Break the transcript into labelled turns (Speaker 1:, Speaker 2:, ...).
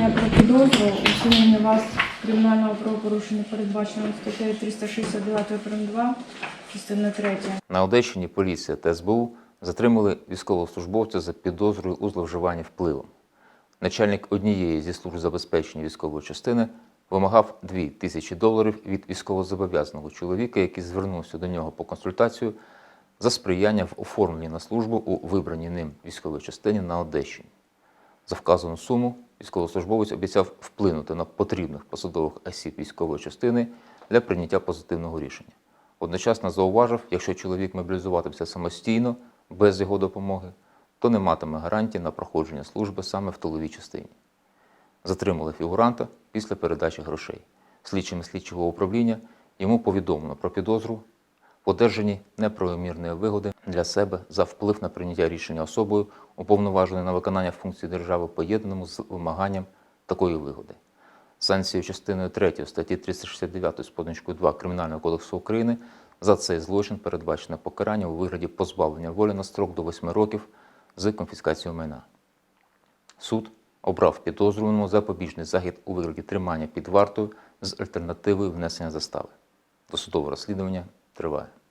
Speaker 1: Клопотання про підозру у вчиненні вас кримінального правопорушення передбаченого статтею 369 прим. 2, частина 3.
Speaker 2: На Одещині поліція та СБУ затримали військовослужбовця за підозрою у зловживанні впливом. Начальник однієї зі служб забезпечення військової частини вимагав 2 тисячі доларів від військовозобов'язаного чоловіка, який звернувся до нього по консультацію за сприяння в оформленні на службу у вибраній ним військовій частині на Одещині. За вказану суму військовослужбовець обіцяв вплинути на потрібних посадових осіб військової частини для прийняття позитивного рішення. Одночасно зауважив, якщо чоловік мобілізуватиметься самостійно, без його допомоги, то не матиме гарантії на проходження служби саме в тиловій частині. Затримали фігуранта після передачі грошей. Слідчими слідчого управління йому повідомлено про підозру одержанні неправомірної вигоди для себе за вплив на прийняття рішення особою, уповноваженою на виконання функцій держави, поєднаному з вимаганням такої вигоди. Санкцією частиною 3 статті 369 з позначкою 2 Кримінального кодексу України за цей злочин передбачено покарання у вигляді позбавлення волі на строк до 8 років з конфіскацією майна. Суд обрав підозрюваному запобіжний захід у вигляді тримання під вартою з альтернативою внесення застави. Досудове розслідування триває.